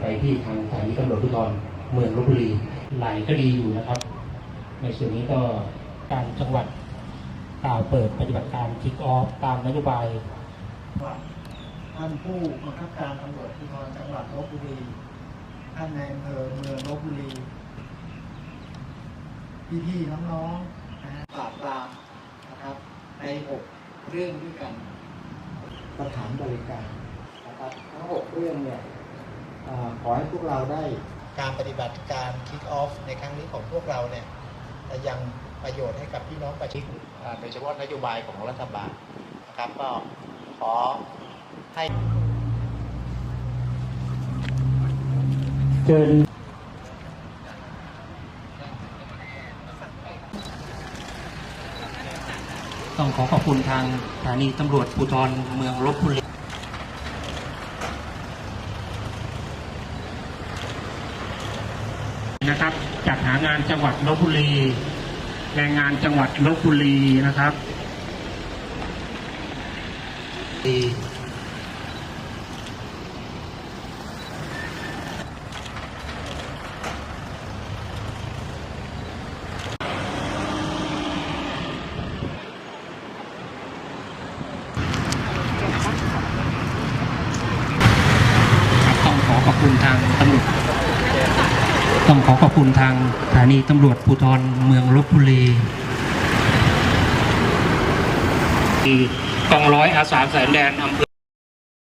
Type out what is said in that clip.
ไปที่ทางสถานีตำรวจภูธรเมืองลบบุรีหลายคดีอยู่นะครับ ในส่วนนี้ก็การจังหวัดกล่าวเปิดปฏิบัติการคิกออฟตามนโยบายท่านผู้บังคับการตำรวจภูธรจังหวัดลบบุรีท่านในอำเภอเมืองลบบุรีพี่ๆน้องๆนะฮะปราบปรามนะครับในหกเรื่องด้วยกันสถานบริการนะครับทั้งหกเรื่องเนี่ยเออ ขอให้พวกเราได้การปฏิบัติการ Kick Off ในครั้งนี้ของพวกเราเนี่ยจะยังประโยชน์ให้กับพี่น้องประชาชนอ่าโดยเฉพาะนโยบายของรัฐบาลนะครับก็ขอให้เชิญต้องขอขอบคุณทางสถานีตำรวจภูธรเมืองลบบุรี นะครับจัดหางานจังหวัดลบบุรี แรงงานจังหวัดลบบุรีนะครับต้องขอขอบคุณทางตำรวจ ต้องขอขอบคุณทางสถานีตำรวจภูธรเมืองลบบุรีกองร้อยอาสาสายแดนอำเภอ